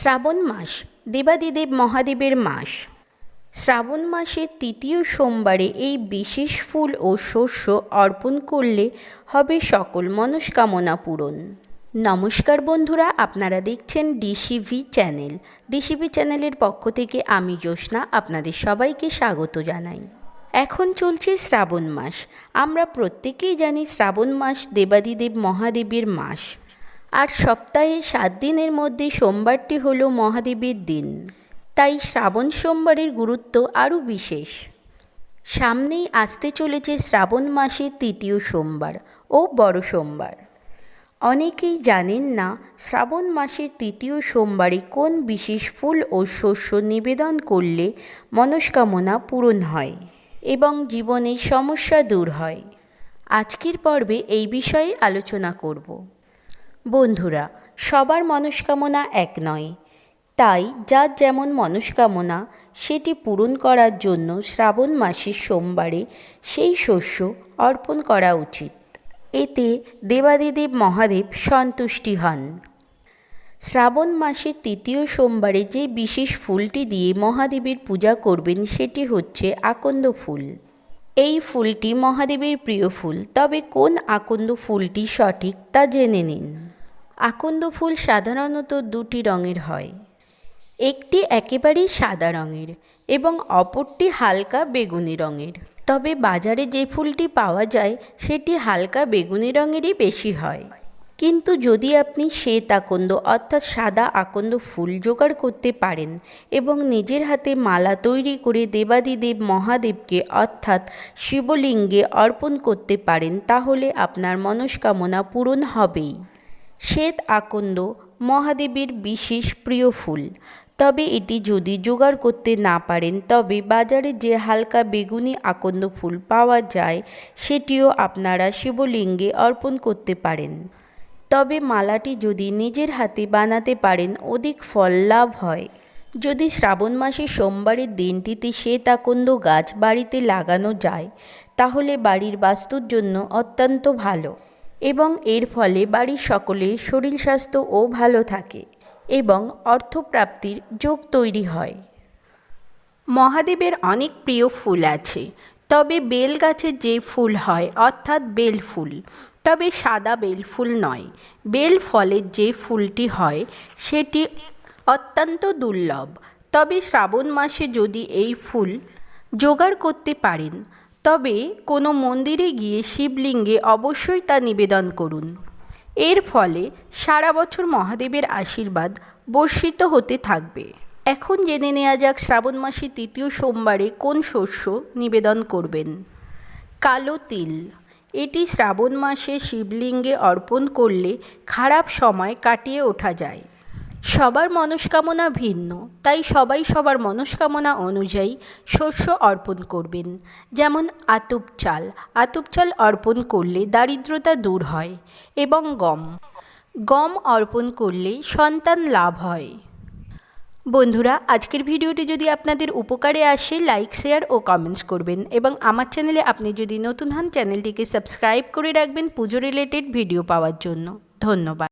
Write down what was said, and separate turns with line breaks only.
শ্রাবণ মাস, দেবাদিদেব মহাদেবের মাস। শ্রাবণ মাসের তৃতীয় সোমবারে এই বিশেষ ফুল ও শস্য অর্পণ করলে হবে সকল মনস্কামনা পূরণ। নমস্কার বন্ধুরা, আপনারা দেখছেন ডিসিভি চ্যানেল। ডিসিভি চ্যানেলের পক্ষ থেকে আমি জ্যোৎস্না আপনাদের সবাইকে স্বাগত জানাই। এখন চলছে শ্রাবণ মাস। আমরা প্রত্যেকেই জানি শ্রাবণ মাস দেবাদিদেব মহাদেবের মাস। আর সপ্তাহে সাত দিনের মধ্যে সোমবারটি হল মহাদেবের দিন। তাই শ্রাবণ সোমবারের গুরুত্ব আরও বিশেষ। সামনেই আসতে চলেছে শ্রাবণ মাসের তৃতীয় সোমবার ও বড় সোমবার। অনেকেই জানেন না শ্রাবণ মাসের তৃতীয় সোমবারে কোন বিশেষ ফুল ও শস্য নিবেদন করলে মনস্কামনা পূরণ হয় এবং জীবনের সমস্যা দূর হয়। আজকের পর্বে এই বিষয়ে আলোচনা করব। বন্ধুরা, সবার মনস্কামনা এক নয়। তাই যার যেমন মনস্কামনা, সেটি পূরণ করার জন্য শ্রাবণ মাসের সোমবারে সেই শস্য অর্পণ করা উচিত। এতে দেবাদিদেব মহাদেব সন্তুষ্টি হন। শ্রাবণ মাসের তৃতীয় সোমবারে যে বিশেষ ফুলটি দিয়ে মহাদেবের পূজা করবেন, সেটি হচ্ছে আকন্দ ফুল। এই ফুলটি মহাদেবের প্রিয় ফুল, তবে কোন আকন্দ ফুলটি সঠিক তা জেনে নিন। আকন্দ ফুল সাধারণত দুটি রঙের হয়। একটি একেবারেই সাদা রঙের এবং অপরটি হালকা বেগুনি রঙের। তবে বাজারে যে ফুলটি পাওয়া যায়, সেটি হালকা বেগুনি রঙেরই বেশি হয়। কিন্তু যদি আপনি শ্বেত আকন্দ অর্থাৎ সাদা আকন্দ ফুল জোগাড় করতে পারেন এবং নিজের হাতে মালা তৈরি করে দেবাদিদেব মহাদেবকে অর্থাৎ শিবলিঙ্গে অর্পণ করতে পারেন, তাহলে আপনার মনস্কামনা পূরণ হবেই। শ্বেত আকন্দ মহাদেবের বিশেষ প্রিয় ফুল। তবে এটি যদি জোগাড় করতে না পারেন, তবে বাজারে যে হালকা বেগুনি আকন্দ ফুল পাওয়া যায়, সেটিও আপনারা শিবলিঙ্গে অর্পণ করতে পারেন। তবে মালাটি যদি নিজের হাতে বানাতে পারেন, অধিক ফল লাভ হয়। যদি শ্রাবণ মাসে সোমবারের দিনটিতে শ্বেত আকন্দ গাছ বাড়িতে লাগানো যায়, তাহলে বাড়ির বাস্তুর জন্য অত্যন্ত ভালো। এবং এর ফলে বাড়ির সকলের শরীর স্বাস্থ্যও ভালো থাকে এবং অর্থপ্রাপ্তির যোগ তৈরি হয়। মহাদেবের অনেক প্রিয় ফুল আছে, তবে বেল গাছের যে ফুল হয় অর্থাৎ বেল ফুল, তবে সাদা বেল ফুল নয়। বেল ফলের যে ফুলটি হয় সেটি অত্যন্ত দুর্লভ। তবে শ্রাবণ মাসে যদি এই ফুল জোগাড় করতে পারেন তবে কোনো মন্দিরে গিয়ে শিবলিঙ্গে অবশ্যই তা নিবেদন করুন। এর ফলে সারা বছর মহাদেবের আশীর্বাদ বর্ষিত হতে থাকবে। এখন জেনে নেওয়া যাক শ্রাবণ মাসের তৃতীয় সোমবারে কোন শস্য নিবেদন করবেন। কালো তিল। এটি শ্রাবণ মাসে শিবলিঙ্গে অর্পণ করলে খারাপ সময় কাটিয়ে ওঠা যায়। সবার মনস্কামনা ভিন্ন, তাই সবাই সবার মনস্কামনা অনুযায়ী শস্য অর্পণ করবেন। যেমন আতুপ চাল আতুপ চাল অর্পণ করলে দারিদ্রতা দূর হয় এবং গম। গম অর্পণ করলে সন্তান লাভ হয়। বন্ধুরা, আজকের ভিডিওটি যদি আপনাদের উপকারে আসে, লাইক, শেয়ার ও কমেন্টস করবেন এবং আমার চ্যানেলে আপনি যদি নতুন হন, চ্যানেলটিকে সাবস্ক্রাইব করে রাখবেন পুজো রিলেটেড ভিডিও পাওয়ার জন্য। ধন্যবাদ।